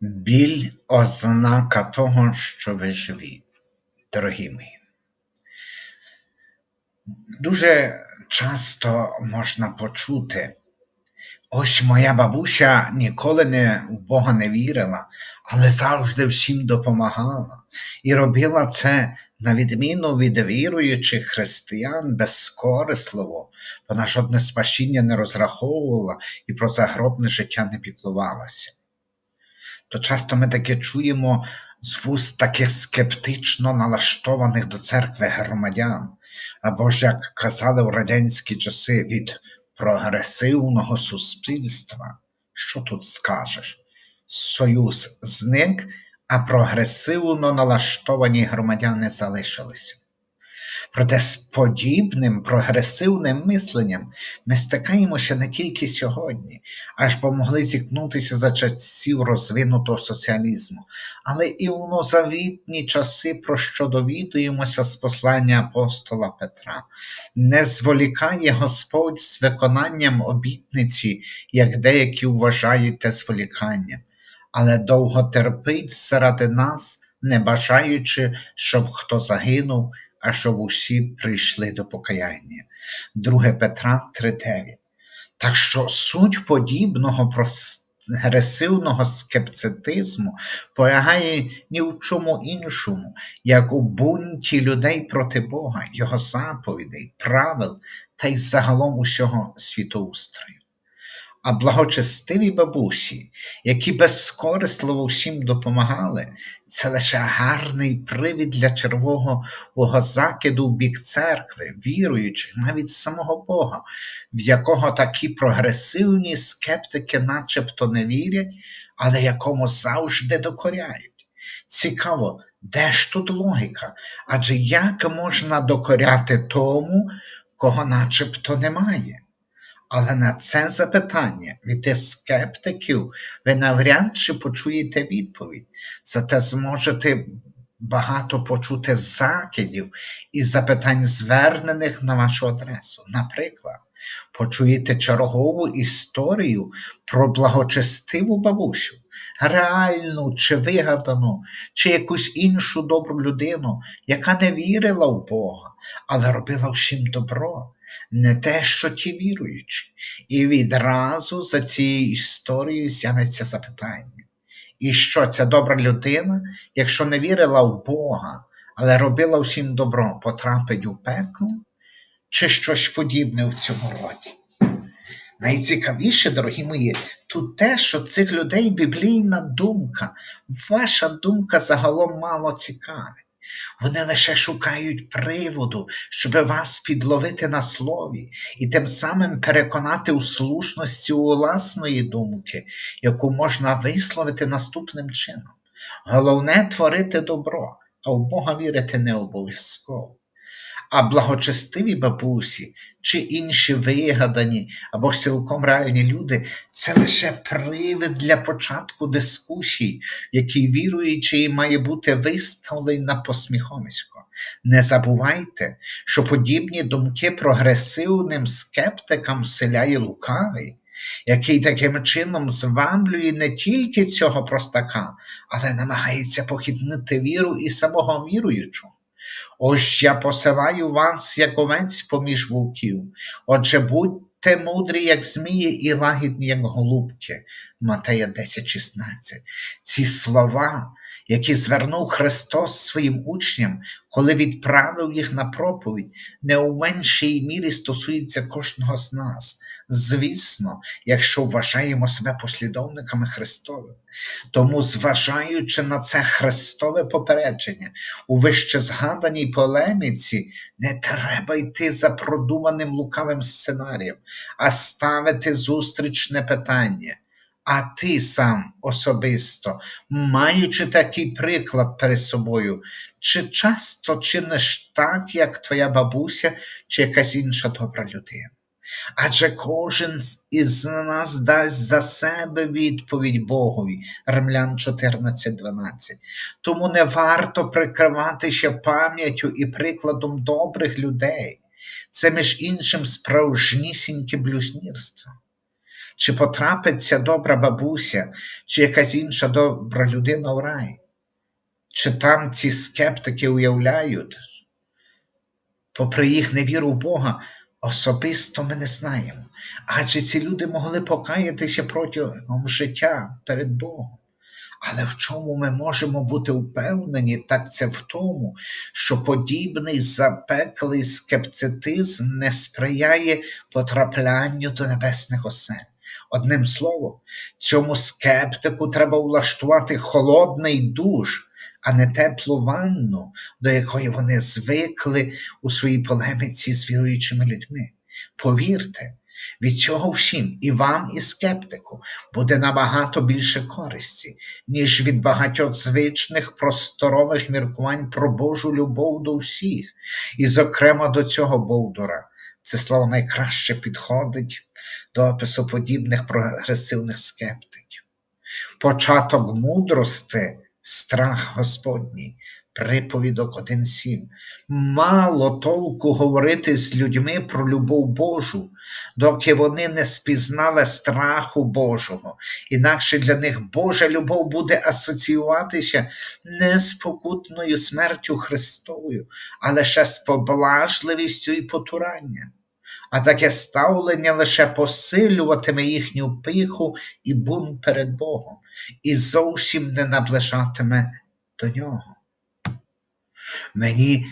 Біль ознака того, що ви живі, дорогі мої. Дуже часто можна почути, ось моя бабуся ніколи не в Бога не вірила, але завжди всім допомагала і робила це на відміну від віруючих християн безкорисливо, вона жодне спасіння не розраховувала і про загробне життя не піклувалася то часто ми таке чуємо з вуст таких скептично налаштованих до церкви громадян, або ж, як казали у радянські часи від прогресивного суспільства. Що тут скажеш? Союз зник, а прогресивно налаштовані громадяни залишилися. Проте з подібним прогресивним мисленням ми стикаємося не тільки сьогодні, аж помогли зіткнутися за часів розвинутого соціалізму, але і у нозавітні часи, про що довідуємося з послання апостола Петра. Не зволікає Господь з виконанням обітниці, як деякі вважають те зволіканням, але довго терпить заради нас, не бажаючи, щоб хто загинув а щоб усі прийшли до покаяння. 2 Петра 3:9. Так що суть подібного прогресивного скептицизму полягає ні в чому іншому, як у бунті людей проти Бога, Його заповідей, правил та й загалом усього світоустрою а благочестиві бабусі, які безкорисливо всім допомагали, це лише гарний привід для червового закиду в бік церкви, віруючих, навіть самого Бога, в якого такі прогресивні скептики начебто не вірять, але якому завжди докоряють. Цікаво, де ж тут логіка? Адже як можна докоряти тому, кого начебто немає? Але на це запитання від скептиків ви навряд чи почуєте відповідь, зате зможете багато почути закидів і запитань, звернених на вашу адресу. Наприклад, почуєте чергову історію про благочестиву бабусю, реальну чи вигадану, чи якусь іншу добру людину, яка не вірила в Бога, але робила всім добро не те, що ті віруючі. І відразу за цією історією з'явиться запитання. І що ця добра людина, якщо не вірила в Бога, але робила всім добро, потрапить у пекло, чи щось подібне в цьому роді? Найцікавіше, дорогі мої, тут те, що цих людей біблійна думка, ваша думка загалом мало цікавить. Вони лише шукають приводу, щоб вас підловити на слові і тим самим переконати у слушності власної думки, яку можна висловити наступним чином. Головне творити добро, а в Бога вірити не обов'язково а благочестиві бабусі чи інші вигадані або цілком реальні люди це лише привид для початку дискусій, який віруючий має бути виставлений на посміхомисько. Не забувайте, що подібні думки прогресивним скептикам вселяє лукавий. Який таким чином звамлює не тільки цього простака, але намагається похитнути віру і самого віруючого. Ось я посилаю вас, як овець поміж вовків. Отже, будьте мудрі, як змії, і лагідні, як голубки. Матея 10,16. Ці слова які звернув Христос своїм учням, коли відправив їх на проповідь, не у меншій мірі стосується кожного з нас. Звісно, якщо вважаємо себе послідовниками Христовими. Тому, зважаючи на це Христове попередження, у вище згаданій полеміці не треба йти за продуманим лукавим сценарієм, а ставити зустрічне питання. А ти сам особисто, маючи такий приклад перед собою, чи часто чиниш так, як твоя бабуся, чи якась інша добра людина? Адже кожен із нас дасть за себе відповідь Богові, Римлян 14.12. Тому не варто прикриватися пам'яттю і прикладом добрих людей. Це, між іншим, справжнісіньке блюзнірство. Чи потрапиться добра бабуся, чи якась інша добра людина в рай. Чи там ці скептики уявляють, попри їх невіру в Бога, особисто ми не знаємо. Адже ці люди могли покаятися протягом життя перед Богом. Але в чому ми можемо бути впевнені, так це в тому, що подібний запеклий скептицизм не сприяє потраплянню до небесних осель. Одним словом, цьому скептику треба влаштувати холодний душ, а не теплу ванну, до якої вони звикли у своїй полеміці з віруючими людьми. Повірте, від цього всім і вам, і скептику буде набагато більше користі, ніж від багатьох звичних просторових міркувань про Божу любов до всіх, і, зокрема, до цього Бовдура. Це слово найкраще підходить до опису подібних прогресивних скептиків. Початок мудрости страх Господній, приповідок 1.7. Мало толку говорити з людьми про любов Божу, доки вони не спізнали страху Божого. Інакше для них Божа любов буде асоціюватися не з покутною смертю Христовою, а лише з поблажливістю і потуранням. А таке ставлення лише посилюватиме їхню пиху і бунт перед Богом, і зовсім не наближатиме до нього. Мені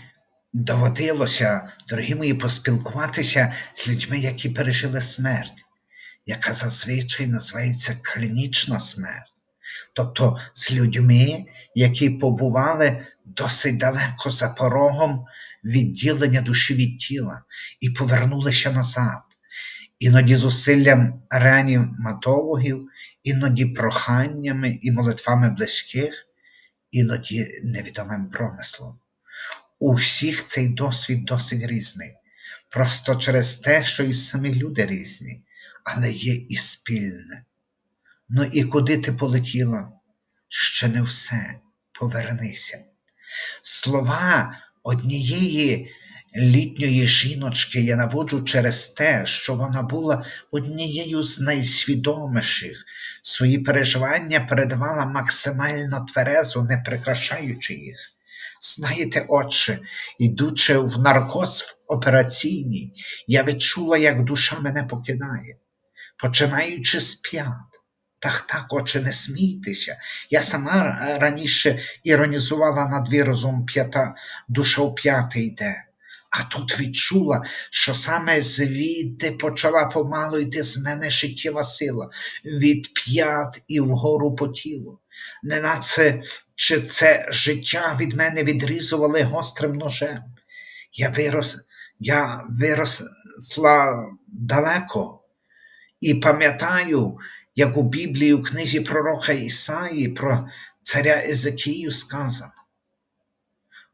доводилося, дорогі мої, поспілкуватися з людьми, які пережили смерть, яка зазвичай називається клінічна смерть. Тобто з людьми, які побували досить далеко за порогом відділення душі від тіла і повернулися назад. Іноді зусиллям реаніматологів, іноді проханнями і молитвами близьких, іноді невідомим промислом. У всіх цей досвід досить різний, просто через те, що і самі люди різні, але є і спільне. Ну і куди ти полетіла? Ще не все, повернися. Слова однієї літньої жіночки я наводжу через те, що вона була однією з найсвідоміших, свої переживання передавала максимально тверезо, не прикрашаючи їх. Знаєте, отче, ідучи в наркоз в операційній, я відчула, як душа мене покидає, починаючи з п'ят. Так, так, отче, не смійтеся. Я сама раніше іронізувала над виразом п'ята, душа в п'яти йде. А тут відчула, що саме звідти почала помалу йти з мене життєва сила, від п'ят і вгору по тілу. Неначе чи це життя від мене відрізували гострим ножем. Я вирос, я виросла далеко і пам'ятаю, як у Біблії у книзі пророка Ісаї про царя Езекію сказано.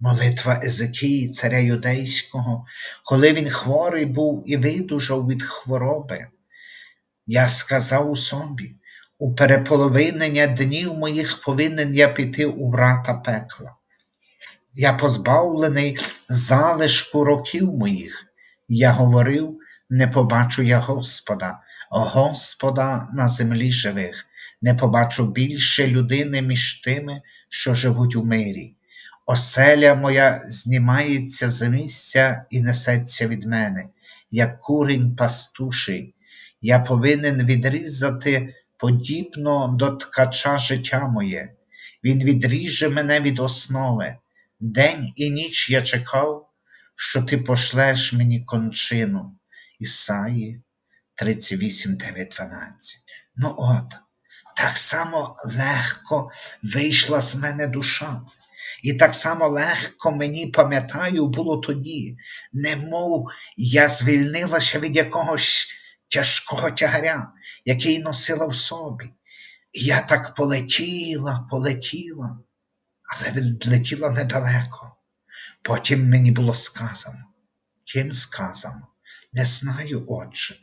Молитва Езекії, царя юдейського, коли він хворий був і видужав від хвороби. Я сказав у собі, у переполовинення днів моїх повинен я піти у врата пекла. Я позбавлений залишку років моїх. Я говорив, не побачу я Господа, Господа на землі живих, не побачу більше людини між тими, що живуть у мирі. Оселя моя знімається з місця і несеться від мене, як курінь пастуший. Я повинен відрізати подібно до ткача життя моє. Він відріже мене від основи. День і ніч я чекав, що ти пошлеш мені кончину. Ісаї 38, 9, 12. Ну от, так само легко вийшла з мене душа. І так само легко мені пам'ятаю було тоді, немов я звільнилася від якогось тяжкого тягаря, який носила в собі. І я так полетіла, полетіла, але відлетіла недалеко. Потім мені було сказано. Ким сказано? Не знаю, отче.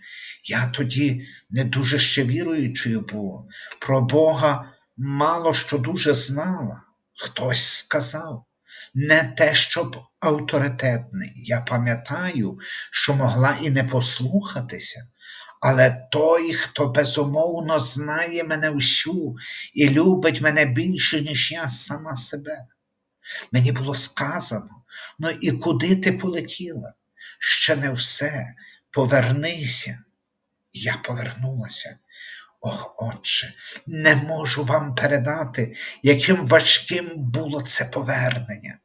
Я тоді не дуже ще віруючою була. Про Бога мало що дуже знала. Хтось сказав, не те, щоб авторитетний. Я пам'ятаю, що могла і не послухатися, Але той, хто безумовно знає мене всю і любить мене більше, ніж я сама себе. Мені було сказано, ну і куди ти полетіла? Ще не все, повернися. Я повернулася. Ох, отче, не можу вам передати, яким важким було це повернення,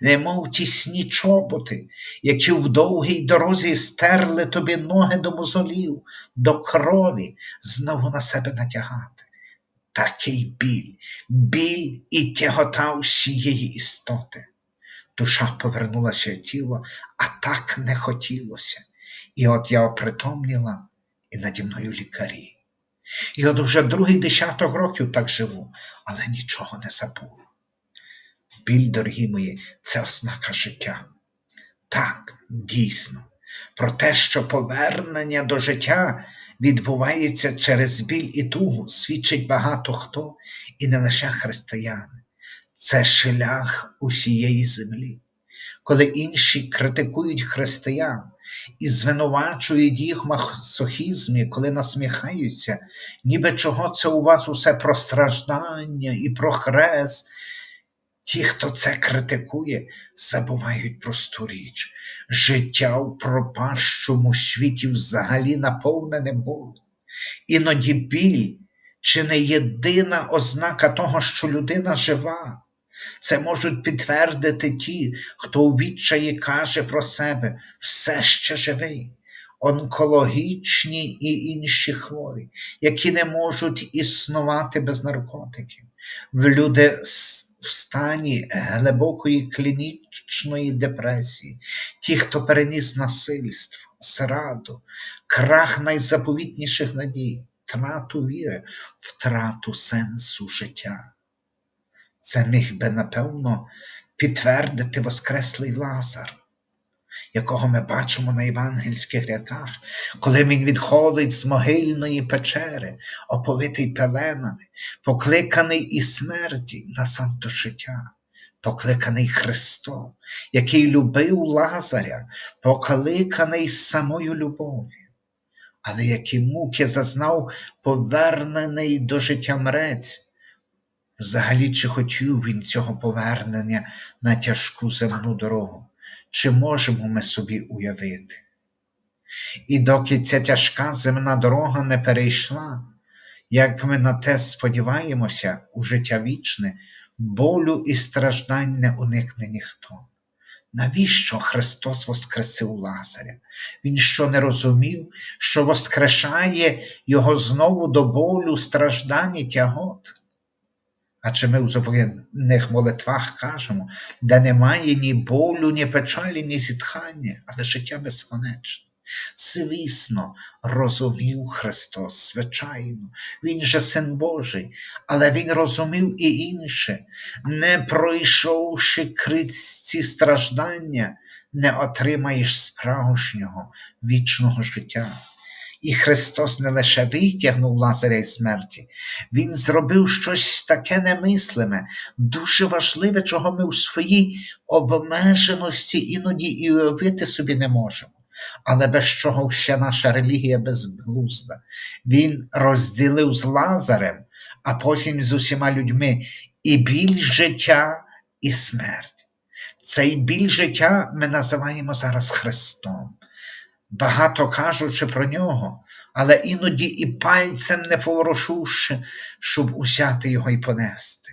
немов тісні чоботи, які в довгій дорозі стерли тобі ноги до мозолів, до крові, знову на себе натягати. Такий біль, біль і тягота усієї істоти. Душа повернулася в тіло, а так не хотілося. І от я опритомніла, і наді мною лікарі. І от вже другий десяток років так живу, але нічого не забув. Біль, дорогі мої, це ознака життя. Так, дійсно, про те, що повернення до життя відбувається через біль і тугу, свідчить багато хто, і не лише християни. Це шлях усієї землі. Коли інші критикують християн і звинувачують їх в масохізмі, коли насміхаються, ніби чого це у вас усе про страждання і про хрест. Ті, хто це критикує, забувають просту річ. Життя в пропащому світі взагалі наповнене болем. Іноді біль чи не єдина ознака того, що людина жива. Це можуть підтвердити ті, хто у відчаї каже про себе все ще живий, онкологічні і інші хворі, які не можуть існувати без наркотиків. В люди в стані глибокої клінічної депресії, ті, хто переніс насильство, зраду, крах найзаповітніших надій, втрату віри, втрату сенсу життя. Це міг би, напевно, підтвердити Воскреслий Лазар, якого ми бачимо на євангельських рядках, коли він відходить з могильної печери, оповитий пеленами, покликаний із смерті назад до життя, покликаний Христом, який любив Лазаря, покликаний самою любов'ю. Але які муки зазнав повернений до життя мрець, Взагалі, чи хотів він цього повернення на тяжку земну дорогу, чи можемо ми собі уявити? І доки ця тяжка земна дорога не перейшла, як ми на те сподіваємося, у життя вічне, болю і страждань не уникне ніхто. Навіщо Христос Воскресив Лазаря? Він що не розумів, що воскрешає Його знову до болю, страждань і тягот? А чи ми у заповідних молитвах кажемо, де немає ні болю, ні печалі, ні зітхання, але життя безконечне. Звісно, розумів Христос, звичайно, Він же син Божий, але Він розумів і інше, не пройшовши крізь ці страждання, не отримаєш справжнього вічного життя. І Христос не лише витягнув Лазаря із смерті, Він зробив щось таке немислиме, дуже важливе, чого ми у своїй обмеженості іноді і уявити собі не можемо. Але без чого вся наша релігія безглузда. Він розділив з Лазарем, а потім з усіма людьми і біль життя, і смерть. Цей біль життя ми називаємо зараз Христом багато кажучи про нього, але іноді і пальцем не поворушивши, щоб узяти його і понести.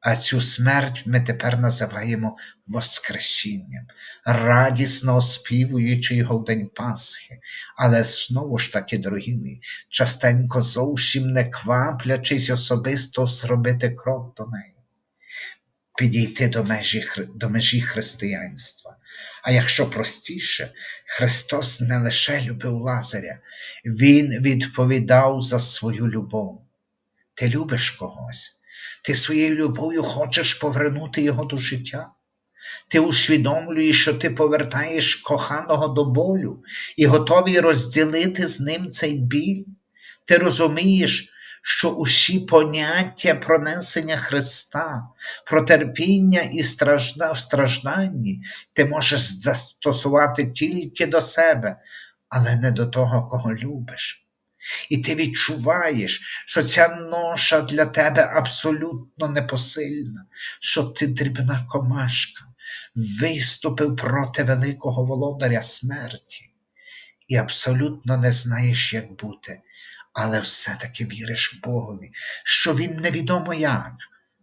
А цю смерть ми тепер називаємо Воскресінням, радісно оспівуючи його в День Пасхи, але знову ж таки, дорогі мої, частенько зовсім не кваплячись особисто зробити крок до неї, підійти до межі, до межі християнства. А якщо простіше, Христос не лише любив Лазаря, Він відповідав за свою любов. Ти любиш когось, ти своєю любов'ю хочеш повернути його до життя. Ти усвідомлюєш, що ти повертаєш коханого до болю і готовий розділити з ним цей біль. Ти розумієш, що усі поняття пронесення Христа, про терпіння і стражда в стражданні ти можеш застосувати тільки до себе, але не до того, кого любиш. І ти відчуваєш, що ця ноша для тебе абсолютно непосильна, що ти дрібна комашка, виступив проти великого володаря смерті і абсолютно не знаєш, як бути, але все-таки віриш Богові, що Він невідомо як,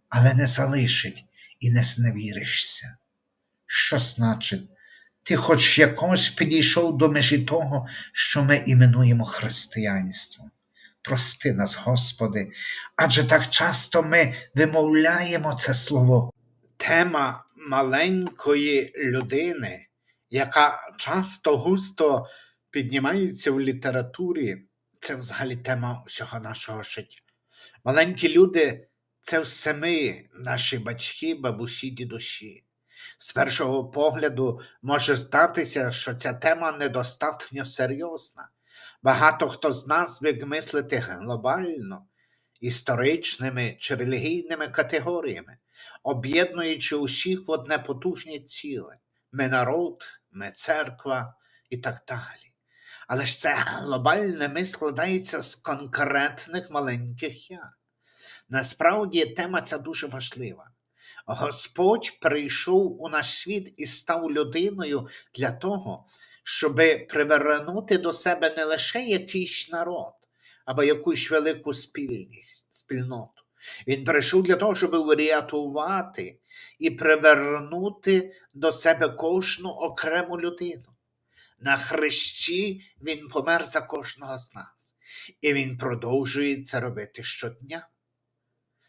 але не залишить і не зневіришся. Що значить, ти хоч якось підійшов до межі того, що ми іменуємо християнством. Прости нас, Господи, адже так часто ми вимовляємо це слово. Тема маленької людини, яка часто густо піднімається в літературі, це взагалі тема всього нашого життя. Маленькі люди це все ми, наші батьки, бабусі, дідусі. З першого погляду може здатися, що ця тема недостатньо серйозна. Багато хто з нас звик мислити глобально, історичними чи релігійними категоріями, об'єднуючи усіх в одне потужне ціле. Ми народ, ми церква і так далі. Але ж це глобальне ми складається з конкретних маленьких я. Насправді тема ця дуже важлива. Господь прийшов у наш світ і став людиною для того, щоб привернути до себе не лише якийсь народ, або якусь велику спільність, спільноту. Він прийшов для того, щоб врятувати і привернути до себе кожну окрему людину. На хрещі він помер за кожного з нас, і він продовжує це робити щодня.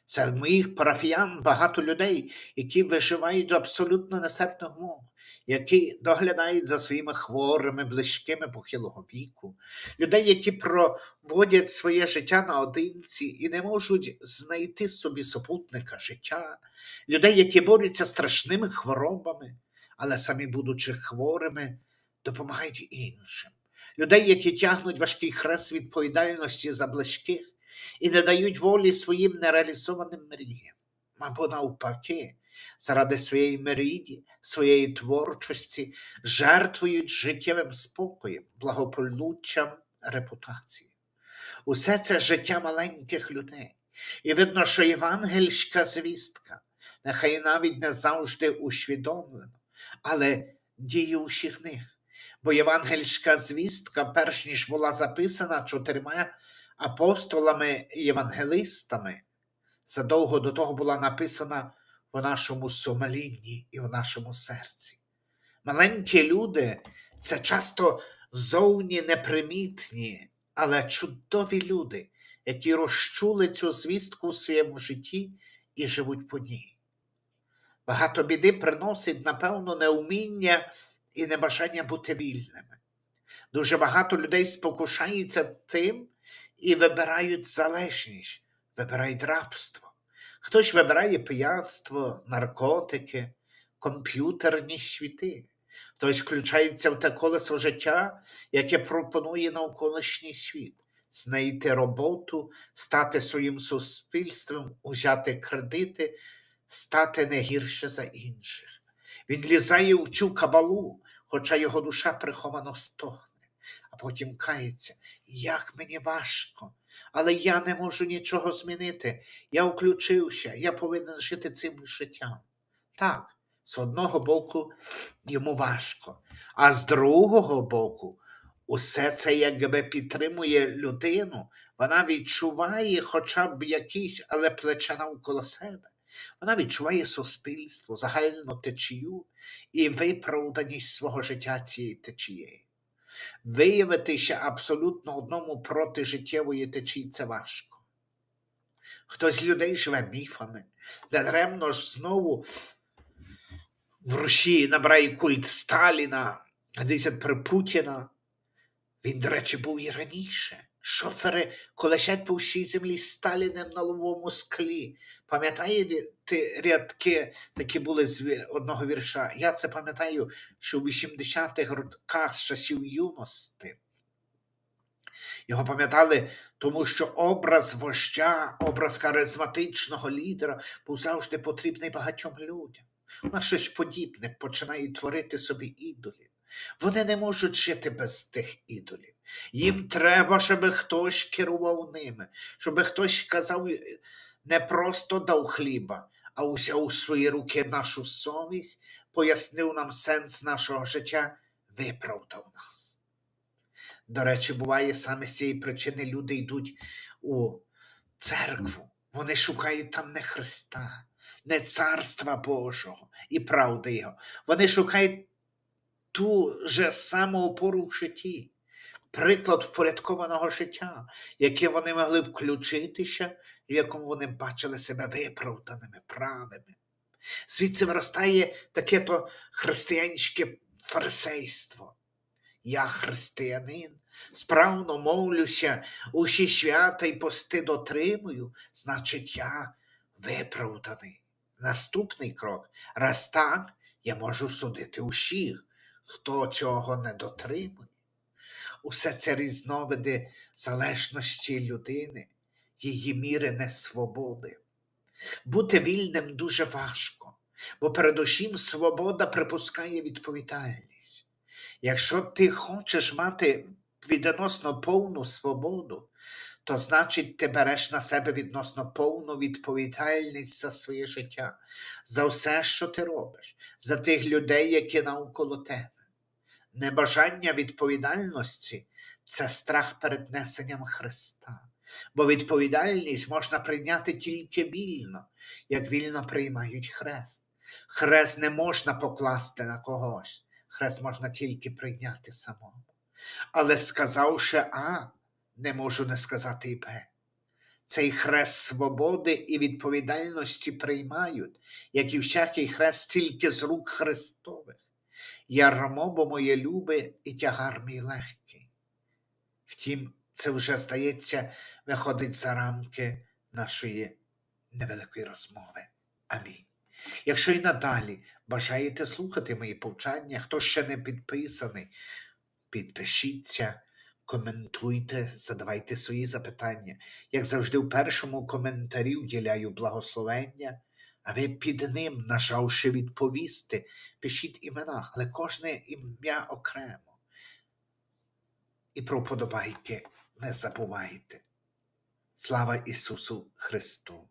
Серед моїх парафіян багато людей, які виживають до абсолютно нестерпних умов, які доглядають за своїми хворими, близькими похилого віку, людей, які проводять своє життя наодинці і не можуть знайти собі супутника життя, людей, які борються страшними хворобами, але самі, будучи хворими, допомагають іншим, людей, які тягнуть важкий хрест відповідальності за близьких і не дають волі своїм нереалізованим мріям. Або навпаки, заради своєї мрії, своєї творчості жертвують життєвим спокоєм, благополуччям, репутацією. Усе це життя маленьких людей. І видно, що євангельська звістка, нехай навіть не завжди усвідомлено, але у них. Бо євангельська звістка, перш ніж була записана чотирма апостолами-євангелистами, задовго до того була написана в нашому сумлінні і в нашому серці. Маленькі люди це часто зовні непримітні, але чудові люди, які розчули цю звістку у своєму житті і живуть по ній. Багато біди приносить, напевно, неуміння і небажання бути вільними. Дуже багато людей спокушається тим і вибирають залежність, вибирають рабство. Хтось вибирає пияцтво, наркотики, комп'ютерні світи. Хтось включається в те колесо життя, яке пропонує навколишній світ, знайти роботу, стати своїм суспільством, узяти кредити, стати не гірше за інших. Він лізає в цю кабалу, хоча його душа приховано стогне, а потім кається, як мені важко, але я не можу нічого змінити. Я включився, я повинен жити цим життям. Так, з одного боку йому важко, а з другого боку, усе це якби підтримує людину, вона відчуває хоча б якісь, але плече навколо себе. Вона відчуває суспільство, загальну течію і виправданість свого життя цієї течієї. Виявитися абсолютно одному проти життєвої течії це важко. Хтось з людей живе міфами, даремно ж знову в Росії набирає культ Сталіна, десять при Путіна. Він, до речі, був і раніше. Шофери колесять по всій землі з Сталіним на ловому склі. Пам'ятаєте рядки такі були з одного вірша? Я це пам'ятаю, що в 80-х роках з часів юності. Його пам'ятали, тому що образ вождя, образ харизматичного лідера був завжди потрібний багатьом людям. У щось подібне починає творити собі ідолів. Вони не можуть жити без тих ідолів. Їм треба, щоб хтось керував ними, щоб хтось казав, не просто дав хліба, а узяв у свої руки нашу совість, пояснив нам сенс нашого життя, виправдав нас. До речі, буває саме з цієї причини люди йдуть у церкву. Вони шукають там не Христа, не Царства Божого і правди Його. Вони шукають ту же саму опору в житті, приклад впорядкованого життя, яке вони могли б включитися, в якому вони бачили себе виправданими, правими. Звідси виростає таке то християнське фарисейство. Я християнин, справно мовлюся, усі свята й пости дотримую, значить, я виправданий. Наступний крок. Раз так, я можу судити усіх, хто цього не дотримує. Усе це різновиди залежності людини, її міри несвободи. Бути вільним дуже важко, бо передусім свобода припускає відповідальність. Якщо ти хочеш мати відносно повну свободу, то значить ти береш на себе відносно повну відповідальність за своє життя, за все, що ти робиш, за тих людей, які навколо тебе. Небажання відповідальності це страх перед несенням Христа. Бо відповідальність можна прийняти тільки вільно, як вільно приймають хрест. Хрест не можна покласти на когось, хрест можна тільки прийняти самому. Але сказавши А, не можу не сказати і Б. Цей хрест свободи і відповідальності приймають, як і всякий хрест тільки з рук Христових. Ярмо, бо моє любе і тягар мій легкий. Втім, це вже, здається, виходить за рамки нашої невеликої розмови. Амінь. Якщо і надалі бажаєте слухати мої повчання, хто ще не підписаний, підпишіться, коментуйте, задавайте свої запитання. Як завжди, в першому коментарі вділяю благословення, ви під ним, нажавши відповісти, пишіть імена, але кожне ім'я окремо. І про подобайки не забувайте. Слава Ісусу Христу!